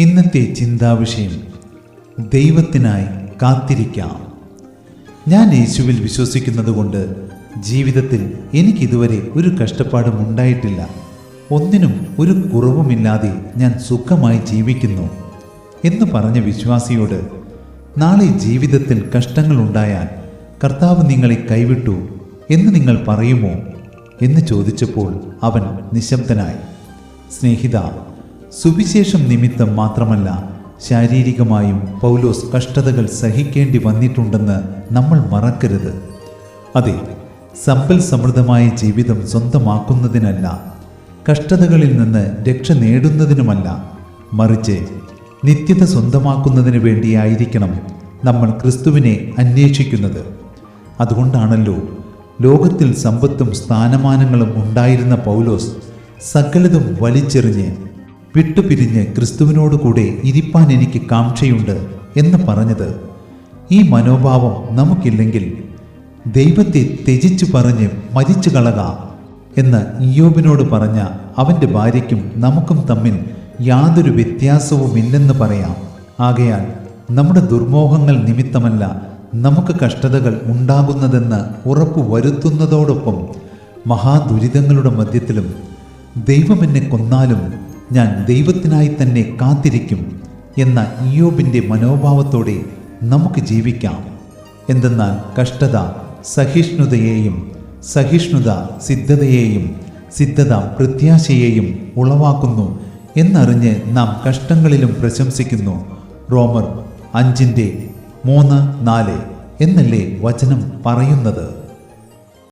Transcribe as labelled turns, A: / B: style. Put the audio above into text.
A: ഇന്നത്തെ ചിന്താവിഷയം ദൈവത്തിനായി കാത്തിരിക്കാം. ഞാൻ യേശുവിൽ വിശ്വസിക്കുന്നതുകൊണ്ട് ജീവിതത്തിൽ എനിക്കിതുവരെ ഒരു കഷ്ടപ്പാടും ഉണ്ടായിട്ടില്ല. ഒന്നിനും ഒരു കുറവുമില്ലാതെ ഞാൻ സുഖമായി ജീവിക്കുന്നു. എന്ന് പറഞ്ഞ വിശ്വാസിയോട് നാളെ ജീവിതത്തിൽ കഷ്ടങ്ങൾ ഉണ്ടായാൽ കർത്താവ് നിങ്ങളെ കൈവിട്ടു എന്ന് നിങ്ങൾ പറയുമോ? എന്ന് ചോദിച്ചപ്പോൾ അവൻ നിശബ്ദനായി സ്നേഹിത സുവിശേഷം നിമിത്തം മാത്രമല്ല ശാരീരികമായും പൗലോസ് കഷ്ടതകൾ സഹിക്കേണ്ടി വന്നിട്ടുണ്ടെന്ന് നമ്മൾ മറക്കരുത്. അതെ സമ്പൽ സമൃദ്ധമായ ജീവിതം സ്വന്തമാക്കുന്നതിനല്ല കഷ്ടതകളിൽ നിന്ന് രക്ഷ നേടുന്നതിനുമല്ല മറിച്ച് നിത്യത സ്വന്തമാക്കുന്നതിന് വേണ്ടിയായിരിക്കണം നമ്മൾ ക്രിസ്തുവിനെ അന്വേഷിക്കുന്നത്. അതുകൊണ്ടാണല്ലോ ലോകത്തിൽ സമ്പത്തും സ്ഥാനമാനങ്ങളും ഉണ്ടായിരുന്ന പൗലോസ് സകലതും വലിച്ചെറിഞ്ഞ് വിട്ടുപിരിഞ്ഞ് ക്രിസ്തുവിനോട് കൂടെ ഇരിപ്പാൻ എനിക്ക് കാംക്ഷയുണ്ട് എന്ന് പറഞ്ഞത്. ഈ മനോഭാവം നമുക്കില്ലെങ്കിൽ ദൈവത്തെ ത്യജിച്ചു പറഞ്ഞ് മരിച്ചു കളക എന്ന് ഇയോബിനോട് പറഞ്ഞ അവന്റെ ഭാര്യയ്ക്കും നമുക്കും തമ്മിൽ യാതൊരു വ്യത്യാസവുമില്ലെന്ന് പറയാം. ആകയാൽ നമ്മുടെ ദുർമോഹങ്ങൾ നിമിത്തമല്ല നമുക്ക് കഷ്ടതകൾ ഉണ്ടാകുന്നതെന്ന് ഉറപ്പു വരുത്തുന്നതോടൊപ്പം മഹാദുരിതങ്ങളുടെ മധ്യത്തിലും ദൈവം എന്നെ കൊന്നാലും ഞാൻ ദൈവത്തിനായി തന്നെ കാത്തിരിക്കും എന്ന ഇയോബിന്റെ മനോഭാവത്തോടെ നമുക്ക് ജീവിക്കാം. എന്തെന്നാൽ കഷ്ടത സഹിഷ്ണുതയെയും സഹിഷ്ണുത സിദ്ധതയെയും സിദ്ധത പ്രത്യാശയെയും ഉളവാക്കുന്നു എന്നറിഞ്ഞ് നാം കഷ്ടങ്ങളിലും പ്രശംസിക്കുന്നു. റോമർ അഞ്ചിന്റെ മൂന്ന് നാല് എന്നല്ലേ വചനം പറയുന്നത്?